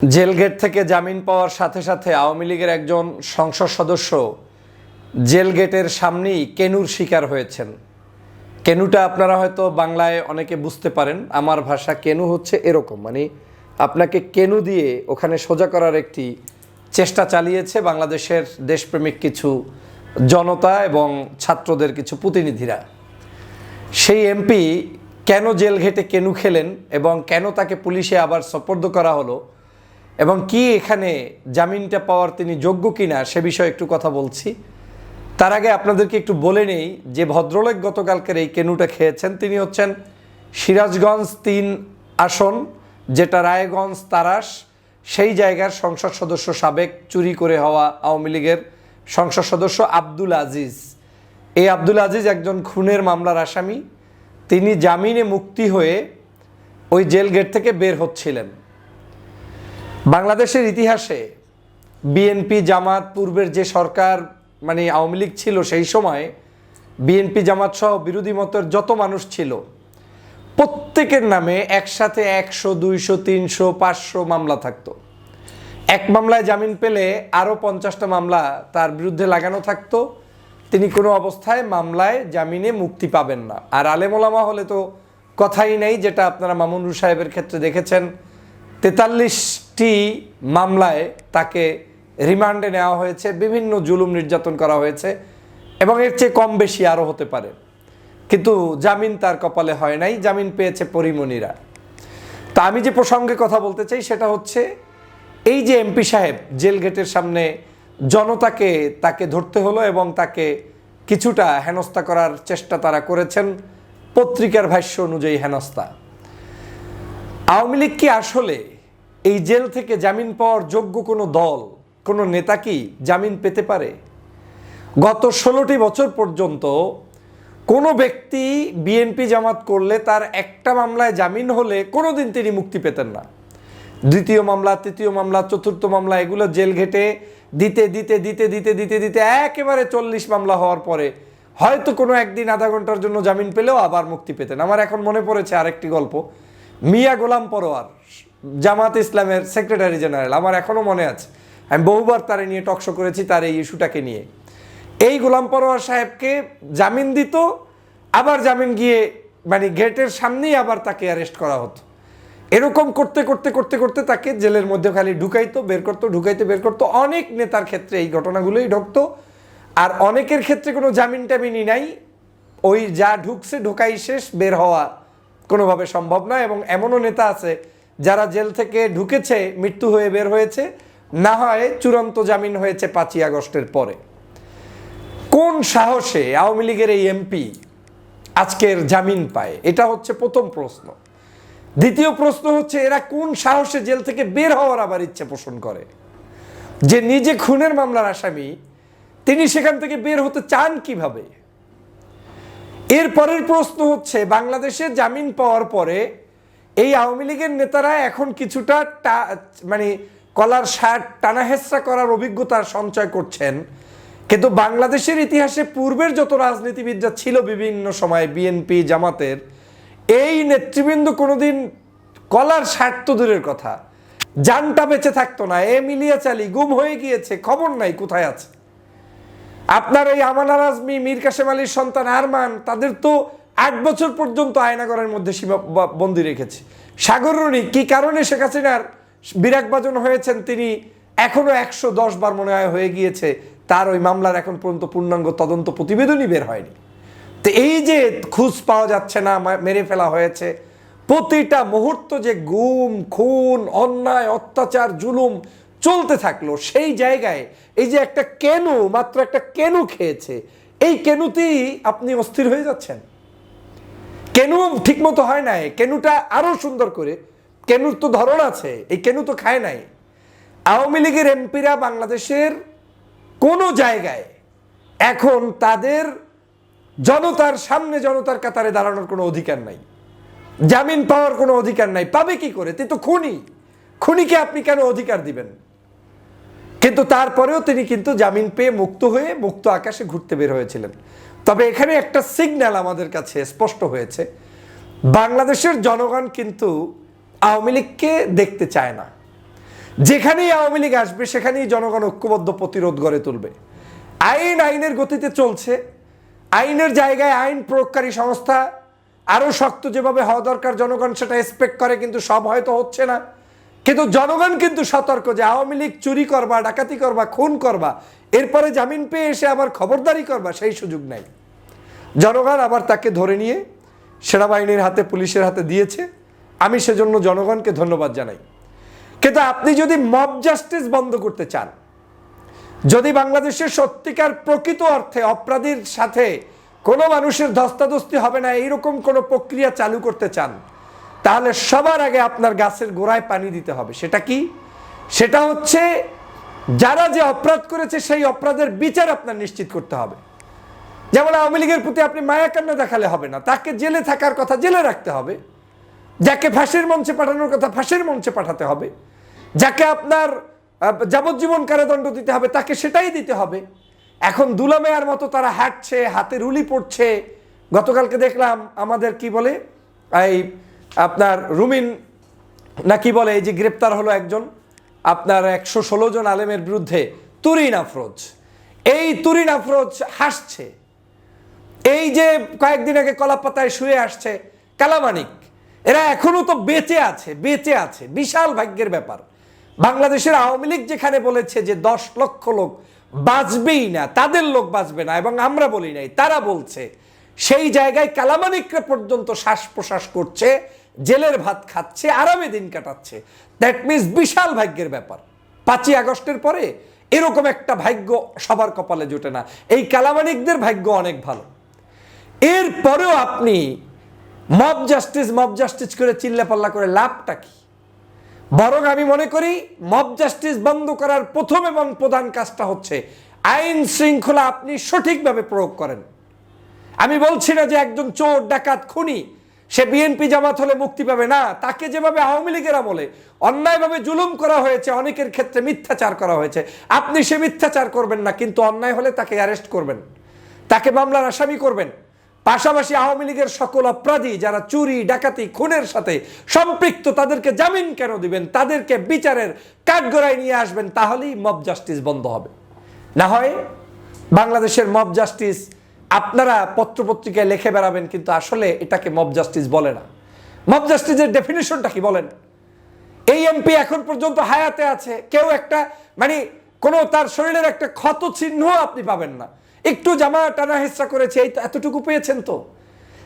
Jail gate থেকে জামিন পাওয়ার সাথে সাথে আওয়ামী লীগের একজন সংসদ সদস্য জেল গেটের সামনেই কেনুর শিকার হয়েছেন। কেনুটা আপনারা হয়তো বাংলায় অনেকে বুঝতে পারেন, আমার ভাষা কেনু হচ্ছে এরকম। মানে আপনাকে কেনু দিয়ে ওখানে সোজা করার একটি চেষ্টা চালিয়েছে বাংলাদেশের দেশপ্রেমিক কিছু জনতা এবং ছাত্রদের কিছু প্রতিনিধিরা। সেই এমপি কেন জেল ঘেটে কেনু খেলেন এবং কেন তাকে পুলিশে আবার সপর্দ করা হলো এবং কি এখানে জামিনটা পাওয়ার তিনি যোগ্য কিনা সে বিষয়ে একটু কথা বলছি। তার আগে আপনাদেরকে একটু বলে নেই যে ভদ্রলোক গতকালকের এই কেনুটা খেয়েছেন, তিনি হচ্ছেন সিরাজগঞ্জ তিন আসন, যেটা রায়গঞ্জ তারাস, সেই জায়গার সংসদ সদস্য সাবেক চুরি করে হওয়া আওয়ামী লীগের সংসদ সদস্য আব্দুল আজিজ। এই আব্দুল আজিজ একজন খুনের মামলার আসামি। তিনি জামিনে মুক্তি হয়ে ওই জেল গেট থেকে বের হচ্ছিলেন। বাংলাদেশের ইতিহাসে বিএনপি জামাত পূর্বের যে সরকার মানে আওয়ামী লীগ ছিল সেই সময়, বিএনপি জামাত সহ বিরোধী মতের যত মানুষ ছিল, প্রত্যেকের নামে একসাথে একশো, দুইশো, তিনশো, পাঁচশো মামলা থাকতো। এক মামলায় জামিন পেলে আরও পঞ্চাশটা মামলা তার বিরুদ্ধে লাগানো থাকতো। তিনি কোনো অবস্থায় মামলায় জামিনে মুক্তি পাবেন না। আর আলেমোলামা হলে তো কথাই নেই, যেটা আপনারা মামুনুর সাহেবের ক্ষেত্রে দেখেছেন। তেতাল্লিশটি মামলায় তাকে রিমান্ডে নেওয়া হয়েছে, বিভিন্ন জুলুম নির্যাতন করা হয়েছে এবং এর চেয়ে কম বেশি আরও হতে পারে। কিন্তু জামিন তার কপালে হয় নাই, জামিন পেয়েছে পরিমণিরা তা আমি যে প্রসঙ্গে কথা বলতে চাই সেটা হচ্ছে, এই যে এমপি সাহেব জেল গেটের সামনে জনতাকে তাকে ধরতে হলো এবং তাকে কিছুটা হেনস্থা করার চেষ্টা তারা করেছেন, পত্রিকার ভাষ্য অনুযায়ী হেনস্থা। আওয়ামী লীগ কি আসলে এই জেল থেকে জামিন পাওয়ার যোগ্য কোনো দল, কোনো নেতা কি জামিন পেতে পারে? গত ষোলোটি বছর পর্যন্ত কোনো ব্যক্তি বিএনপি জামাত করলে তার একটা মামলায় জামিন হলে কোনো দিন তিনি মুক্তি পেতেন না। দ্বিতীয় মামলা, তৃতীয় মামলা, চতুর্থ মামলা, এগুলো জেল ঘেটে দিতে দিতে দিতে দিতে দিতে দিতে একেবারে চল্লিশ মামলা হওয়ার পরে হয়তো কোনো একদিন আধা ঘণ্টার জন্য জামিন পেলেও আবার মুক্তি পেতেন। আমার এখন মনে পড়েছে আরেকটি গল্প। মিয়া গোলাম পরোয়ার জামাত ইসলামের সেক্রেটারি জেনারেল, আমার এখনও মনে আছে। আমি বহুবার তারে নিয়ে টকশো করেছি তার এই ইস্যুটাকে নিয়ে। এই গোলাম পরোয়ার সাহেবকে জামিন দিত, আবার জামিন গিয়ে মানে গেটের সামনেই আবার তাকে অ্যারেস্ট করা হতো। এরকম করতে করতে করতে করতে তাকে জেলের মধ্যে খালি ঢুকাইতো, বের করতো, ঢুকাইতে, বের করতো। অনেক নেতার ক্ষেত্রে এই ঘটনাগুলোই ঢুকতো। আর অনেকের ক্ষেত্রে কোনো জামিন টামিনই নাই। ওই যা ঢুকছে, ঢোকাই শেষ, বের হওয়া কোনোভাবে সম্ভব নয় এবং এমনও নেতা আছে যারা জেল থেকে ঢুকেছে, মৃত্যু হয়ে বের হয়েছে, না হয় চূড়ান্ত জামিন হয়েছে পাঁচই আগস্টের পরে। কোন সাহসে আওয়ামী লীগের এই এমপি আজকের জামিন পায়? এটা হচ্ছে প্রথম প্রশ্ন। দ্বিতীয় প্রশ্ন হচ্ছে, এরা কোন সাহসে জেল থেকে বের হওয়ার আবার ইচ্ছে পোষণ করে? যে নিজে খুনের মামলার আসামি, তিনি সেখান থেকে বের হতে চান কীভাবে? এর পরের প্রশ্ন হচ্ছে, বাংলাদেশে জামিন পাওয়ার পরে এই আওয়ামী লীগের নেতারা এখন কিছুটা মানে কলার শার্ট টানাহেসরা করার অভিজ্ঞতার সঞ্চয় করছেন। কিন্তু বাংলাদেশের ইতিহাসে পূর্বের যত রাজনীতিবিদরা ছিল বিভিন্ন সময়, বিএনপি, জামাতের, এই নেতৃবৃন্দ কোনোদিন কলার শার্ট তো দূরের কথা। জানটা বেঁচে থাকতো না, এ মিলিয়া চালি, গুম হয়ে গিয়েছে, খবর নাই কোথায় আছে। আপনার এই আমানার আজমি, মীর কাসেম আলীর সন্তান আরমান, তাদের তো আট বছর পর্যন্ত আয়নাগরের মধ্যে সীমা বা- বন্দি রেখেছে। সাগর রনি কি কারণে শেখ হাসিনার বিরাগবাজন হয়েছেন? তিনি এখনও একশো দশ বার মনে হয় হয়ে গিয়েছে। তার ওই মামলার এখন পর্যন্ত পূর্ণাঙ্গ তদন্ত প্রতিবেদনই বের হয়নি। তো এই যে খুঁজ পাওয়া যাচ্ছে না মেরে ফেলা হয়েছে, প্রতিটা মুহূর্ত যে গুম, খুন, অন্যায়, অত্যাচার, জুলুম চলতে থাকল, সেই জায়গায় এই যে একটা কেনু, মাত্র একটা কেনু খেয়েছে, এই কেনুতেই আপনি অস্থির হয়ে যাচ্ছেন? কেনু ঠিকমতো হয় নাই, কেনুটা আরও সুন্দর করে, কেনুর তো ধরন আছে, এই কেনু তো খায় নাই। আওয়ামী লীগের এমপিরা বাংলাদেশের কোনো জায়গায় এখন তাদের জনতার সামনে জনতার কাতারে দাঁড়ানোর কোনো অধিকার নাই। জামিন পাওয়ার কোনো অধিকার নাই, পাবে কি করে? তুই তো খুনি। খুনিকে আপনি কেন অধিকার দিবেন? কিন্তু তারপরেও তিনি কিন্তু জামিন পেয়ে মুক্ত হয়ে মুক্ত আকাশে ঘুরতে বের হয়েছিলেন। তবে এখানে একটা সিগন্যাল আমাদের কাছে স্পষ্ট হয়েছে। বাংলাদেশের জনগণ কিন্তু আওয়ামী লীগকে দেখতে চায় না। যেখানেই আওয়ামী লীগ আসবে, সেখানেই জনগণ ঐক্যবদ্ধ প্রতিরোধ গড়ে তুলবে। আইন আইনের গতিতে চলছে। আইনের জায়গায় আইন প্রয়োগকারী সংস্থা আরও শক্ত যেভাবে হওয়া দরকার, জনগণ সেটা এক্সপেক্ট করে, কিন্তু সব হয়তো হচ্ছে না। কিন্তু জনগণ কিন্তু সতর্ক যে আওয়ামী লীগ চুরি করবা, ডাকাতি করবা, খুন করবা, এরপরে জামিন পেয়ে এসে আবার খবরদারি করবা, সেই সুযোগ নাই। জনগণ আবার তাকে ধরে নিয়ে সেনাবাহিনীর হাতে, পুলিশের হাতে দিয়েছে। আমি সেজন্য জনগণকে ধন্যবাদ জানাই। কিন্তু আপনি যদি মব জাস্টিস বন্ধ করতে চান, যদি বাংলাদেশের সত্যিকার প্রকৃত অর্থে অপরাধীর সাথে কোনো মানুষের ধস্তাধস্তি হবে না, এইরকম কোনো প্রক্রিয়া চালু করতে চান তাহলে সবার আগে আপনার গাছের গোড়ায় পানি দিতে হবে। সেটা কি? সেটা হচ্ছে যারা যে অপরাধ করেছে, সেই অপরাধের বিচার আপনার নিশ্চিত করতে হবে। যেমন আওয়ামী লীগের প্রতি আপনি মায়াকান্না দেখালে হবে না। তাকে জেলে থাকার কথা জেলে রাখতে হবে। যাকে ফাঁসির মঞ্চে পাঠানোর কথা ফাঁসির মঞ্চে পাঠাতে হবে। যাকে আপনার যাবজ্জীবন কারাদণ্ড দিতে হবে, তাকে সেটাই দিতে হবে। এখন দুলামেয়ার মতো তারা হাঁটছে, হাতে রুলি পড়ছে। গতকালকে দেখলাম আমাদের কি বলে, এই আপনার রুমিন না কি বলে, এই যে গ্রেপ্তার হলো একজন, আপনার একশো ষোলো জন আলেমের বিরুদ্ধে তুরিন আফরোজ। এই তুরিন আফরোজ হাসছে। এই যে কয়েকদিন আগে কলাপাতায় শুয়ে আসছে কালামানিক, এরা এখনও তো বেঁচে আছে বেঁচে আছে, বিশাল ভাগ্যের ব্যাপার। বাংলাদেশের আওয়ামী লীগ যেখানে বলেছে যে দশ লক্ষ লোক বাঁচবেই না, তাদের লোক বাঁচবে না, এবং আমরা বলি নাই, তারা বলছে সেই জায়গায় কালামানিকরা পর্যন্ত শ্বাস প্রশ্বাস করছে, জেলের ভাত খাচ্ছে, আরামে দিন কাটাচ্ছে। দ্যাট মিনস বিশাল ভাগ্যের ব্যাপার। পাঁচই আগস্টের পরে এরকম একটা ভাগ্য সবার কপালে জোটে না। এই কালামানিকদের ভাগ্য অনেক ভালো। এরপরেও আপনি মব জাস্টিস মব জাস্টিস করে চিল্লাপাল্লা করে লাভটা কি? বরং আমি মনে করি মব জাস্টিস বন্ধ করার প্রথম এবং প্রধান কাজটা হচ্ছে আইন শৃঙ্খলা আপনি সঠিকভাবে প্রয়োগ করেন। আমি বলছি না যে একজন চোর, ডাকাত, খুনি, সে বিএনপি জামাত হলে মুক্তি পাবে। না, তাকে যেভাবে আওয়ামী লীগের আমলে অন্যায়ভাবে জুলুম করা হয়েছে, অনেকের ক্ষেত্রে মিথ্যাচার করা হয়েছে। আপনি সে মিথ্যাচার করবেন না, কিন্তু অন্যায় হলে তাকে অ্যারেস্ট করবেন। তাকে মামলার আসামি করবেন। পাশাপাশি আওয়ামী লীগের সকল অপরাধী যারা চুরি, ডাকাতি, খুনের সাথে সম্পৃক্ত, তাদেরকে জামিন কেন দিবেন? তাদেরকে বিচারের কাঠগড়ায় নিয়ে আসবেন, তাহলেই মব জাস্টিস বন্ধ হবে। না হয় বাংলাদেশের মব জাস্টিস আপনারা পত্রপত্রিকায় লিখে বেড়াবেন, কিন্তু আসলে এটাকে মব জাস্টিস বলে না। মব জাস্টিসের ডেফিনেশনটা কি বলেন? এই এমপি এখন পর্যন্ত হায়াতে আছে, কেউ একটা মানে কোনো তার শরীরের একটা ক্ষত চিহ্ন আপনি পাবেন না। একটু জামা টানা হেসরা করেছে, এই এতটুকু পেয়েছেন তো।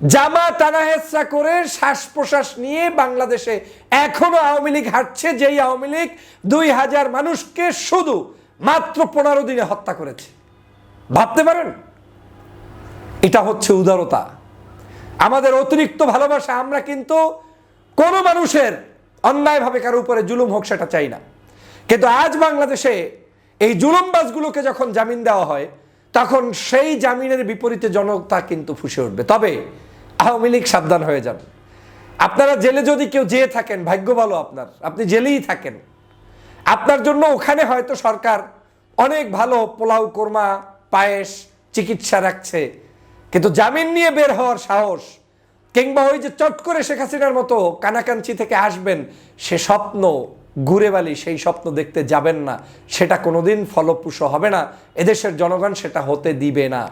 জামা টানা হেসরা করে শ্বাস প্রশ্বাস নিয়ে বাংলাদেশে এখনও আওয়ামী লীগ হাঁটছে, যেই আওয়ামী লীগ দুই হাজার মানুষকে শুধু মাত্র পনেরো দিনে হত্যা করেছে। ভাবতে পারেন? এটা হচ্ছে উদারতা। আমাদের অতিরিক্ত ভালোবাসা আমরা কিন্তু কোনো মানুষের অন্যায়ভাবে কারও উপরে জুলুম হোক সেটা চাই না। কিন্তু আজ বাংলাদেশে এই জুলুমবাজগুলোকে যখন জামিন দেওয়া হয়, তখন সেই জামিনের বিপরীতে জনতা কিন্তু ফুসে উঠবে। তবে আওয়ামী লীগ সাবধান হয়ে যান। আপনারা জেলে যদি কেউ যেয়ে থাকেন, ভাগ্য ভালো আপনার, আপনি জেলেই থাকেন। আপনার জন্য ওখানে হয়তো সরকার অনেক ভালো পোলাও, কোরমা, পায়েস, চিকিৎসা রাখছে। কিন্তু জামিন নিয়ে বের হওয়ার সাহস কিংবা ওই যে চট করে শেখ হাসিনার মতো কানাকাঞ্চি থেকে আসবেন, সে স্বপ্ন ঘুরে বালি, সেই স্বপ্ন দেখতে যাবেন না। সেটা কোনোদিন ফলপ্রসূ হবে না। এদেশের জনগণ সেটা হতে দিবে না।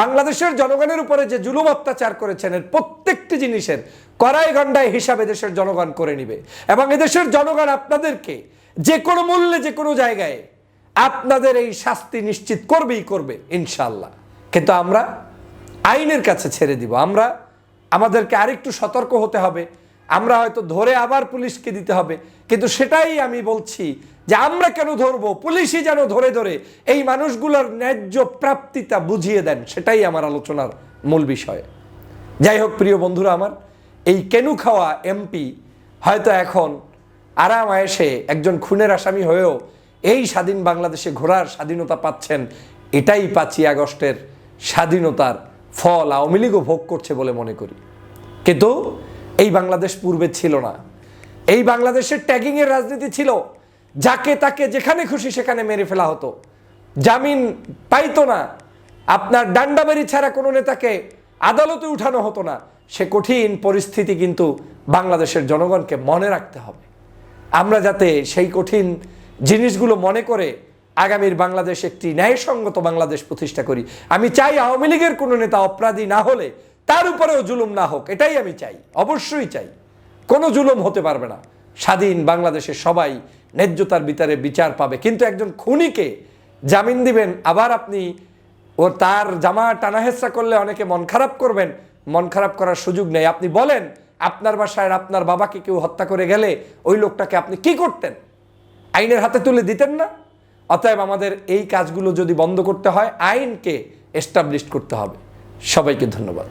বাংলাদেশের জনগণের উপরে যে জুলুম অত্যাচার করেছেন, এর প্রত্যেকটি জিনিসের কড়াই গন্ডায় হিসাবে দেশের জনগণ করে নিবে। এবং এদেশের জনগণ আপনাদেরকে যে কোনো মূল্যে, যে কোনো জায়গায় আপনাদের এই শাস্তি নিশ্চিত করবেই করবে ইনশাল্লাহ কিন্তু আমরা আইনের কাছে ছেড়ে দিব। আমরা আমাদেরকে আরেকটু সতর্ক হতে হবে। আমরা হয়তো ধরে আবার পুলিশকে দিতে হবে। কিন্তু সেটাই আমি বলছি যে আমরা কেন ধরবো? পুলিশই যেন ধরে ধরে এই মানুষগুলোর ন্যায্য প্রাপ্তিটা বুঝিয়ে দেন। সেটাই আমার আলোচনার মূল বিষয়। যাই হোক, প্রিয় বন্ধুরা আমার, এই কেনু খাওয়া এমপি হয়তো এখন আরাম আয়েসে একজন খুনের আসামি হয়েও এই স্বাধীন বাংলাদেশে ঘোরার স্বাধীনতা পাচ্ছেন। এটাই পাঁচই আগস্টের স্বাধীনতার ফল আওয়ামী লীগও ভোগ করছে বলে মনে করি। কিন্তু এই বাংলাদেশ পূর্বে ছিল না। এই বাংলাদেশের ট্যাগিংয়ের রাজনীতি ছিল, যাকে তাকে যেখানে খুশি সেখানে মেরে ফেলা হতো। জামিন পাইতো না। আপনার ডান্ডাবাড়ি ছাড়া কোনো নেতাকে আদালতে উঠানো হতো না। সে কঠিন পরিস্থিতি কিন্তু বাংলাদেশের জনগণকে মনে রাখতে হবে। আমরা যাতে সেই কঠিন জিনিসগুলো মনে করে আগামীর বাংলাদেশ একটি ন্যায়সঙ্গত বাংলাদেশ প্রতিষ্ঠা করি। আমি চাই আওয়ামী লীগের কোনো নেতা অপরাধী না হলে তার উপরেও জুলুম না হোক, এটাই আমি চাই, অবশ্যই চাই। কোনো জুলুম হতে পারবে না। স্বাধীন বাংলাদেশের সবাই ন্যায্যতার ভিতরে বিচার পাবে। কিন্তু একজন খুনিকে জামিন দিবেন, আবার আপনি ও তার জামা টানাহেসা করলে অনেকে মন খারাপ করবেন, মন খারাপ করার সুযোগ নেই। আপনি বলেন, আপনার বাসায় আপনার বাবাকে কেউ হত্যা করে গেলে ওই লোকটাকে আপনি কি করতেন? আইনের হাতে তুলে দিতেন না? অতএব আমাদের এই কাজগুলো যদি বন্ধ করতে হয় আইনকে এস্টাবলিশ করতে হবে। সবাইকে ধন্যবাদ।